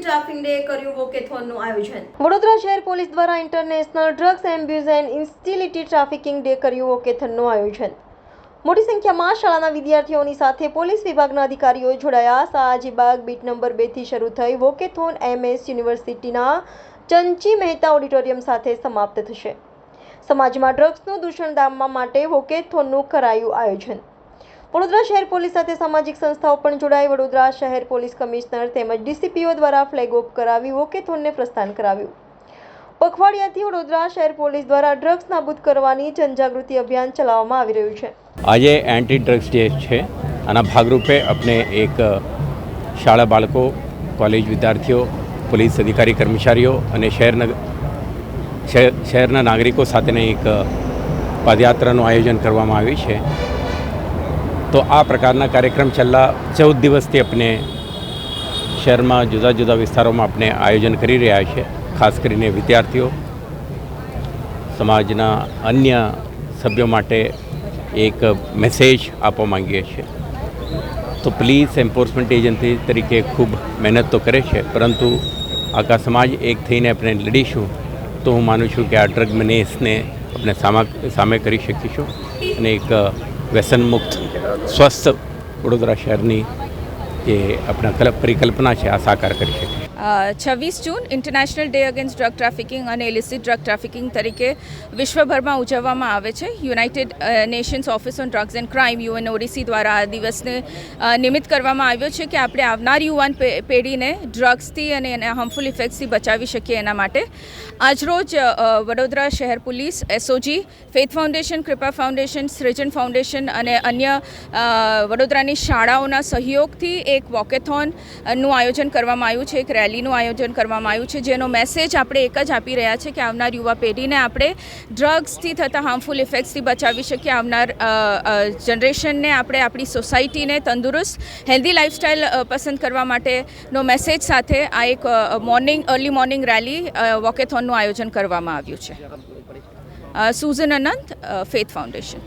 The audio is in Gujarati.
ટ્રાફિક ડે કર્યું વોકેથોનનું આયોજન. વડોદરા શહેર પોલીસ દ્વારા ઇન્ટરનેશનલ ડ્રગ્સ એમ્બ્યુઝ એન્ડ ઇન્સ્ટિલિટી ટ્રાફિકિંગ ડે કર્યું વોકેથોનનું આયોજન. મોટી સંખ્યામાં શાળાના વિદ્યાર્થીઓની સાથે પોલીસ વિભાગના અધિકારીઓ જોડાયા. સયાજીબાગ બીટ નંબર બેથી શરૂ થઈ વોકેથોન એમએસ યુનિવર્સિટીના ચંચી મહેતા ઓડિટોરિયમ સાથે સમાપ્ત થશે. સમાજમાં ડ્રગ્સનું દૂષણ ડામવા માટે વોકેથોનનું કરાયું આયોજન. વડોદરા શહેર પોલીસ સાથે સામાજિક સંસ્થાઓ પણ જોડાઈ. વડોદરા શહેર પોલીસ કમિશનર તેમજ ડીસીપીઓ દ્વારા ફ્લેગ ઓફ કરાવી વોકેથોનને પ્રસ્થાન કરાવ્યું. પખવાડિયાથી વડોદરા શહેર પોલીસ દ્વારા ડ્રગ્સ નાબૂદ કરવાની જનજાગૃતિ અભિયાન ચલાવવામાં આવી રહ્યું છે. આજે એન્ટી ડ્રગ્સ ડે છે. આના ભાગરૂપે આપણે એક શાળા બાળકો કોલેજ વિદ્યાર્થીઓ, પોલીસ અધિકારી કર્મચારીઓ અને શહેરના, શહેર- શહેરના નાગરિકો સાથેની એક પદયાત્રાનું આયોજન કરવામાં આવ્યું છે. તો આ પ્રકારના કાર્યક્રમ છેલ્લા ચૌદ દિવસથી આપણે શહેરમાં જુદા જુદા વિસ્તારોમાં આપણે આયોજન કરી રહ્યા છે, ખાસ કરીને વિદ્યાર્થીઓ, સમાજના અન્ય સભ્યો માટે એક મેસેજ આપવા માંગીએ છીએ. તો પોલીસ એન્ફોર્સમેન્ટ એજન્સી તરીકે ખૂબ મહેનત તો કરે છે, પરંતુ આખા સમાજ એક થઈને આપણે લડીશું, તો હું માનું છું કે આ ડ્રગ મનેસને આપણે સામા, સામે કરી શકીશું અને એક વ્યસનમુક્ત સ્વસ્થ વડોદરા શહેરની જે આપણા કલ્પ પરિકલ્પના છે આ સાકાર કરી શકીએ છવ્વીસ June international day against drug trafficking અને ઇલિસિટ ડ્રગ ટ્રાફિકિંગ તરીકે વિશ્વભરમાં ઉજવવામાં આવે છે. United Nations office on drugs and crime UNODC દ્વારા આ દિવસને નિમિત્ત કરવામાં આવ્યો છે કે આપણે આવનાર યુવાન પેઢીને ડ્રગ્સથી અને એના હાર્મફુલ ઇફેક્ટ્સથી બચાવી શકીએ એના માટે. આજરોજ વડોદરા શહેર police SOG faith foundation Kripa foundation Srujan foundation અને અન્ય વડોદરાની શાળાઓના સહયોગથી એક વોકેથોનનું આયોજન કરવામાં આવ્યું છે. એક રેલીનું આયોજન કરવામાં આવ્યું છે, જેનો મેસેજ આપણે એક જ આપી રહ્યા છે કે આવનાર યુવા પેઢીને આપણે ડ્રગ્સથી થતા હાર્મફુલ ઇફેક્ટ્સથી બચાવી શકીએ. આવનાર જનરેશનને આપણે આપણી સોસાયટીને તંદુરસ્ત હેલ્ધી લાઇફસ્ટાઇલ પસંદ કરવા માટેનો મેસેજ સાથે આ એક મોર્નિંગ અર્લી મોર્નિંગ રેલી વોકેથોનનું આયોજન કરવામાં આવ્યું છે. સુઝન અનંત ફેથ ફાઉન્ડેશન.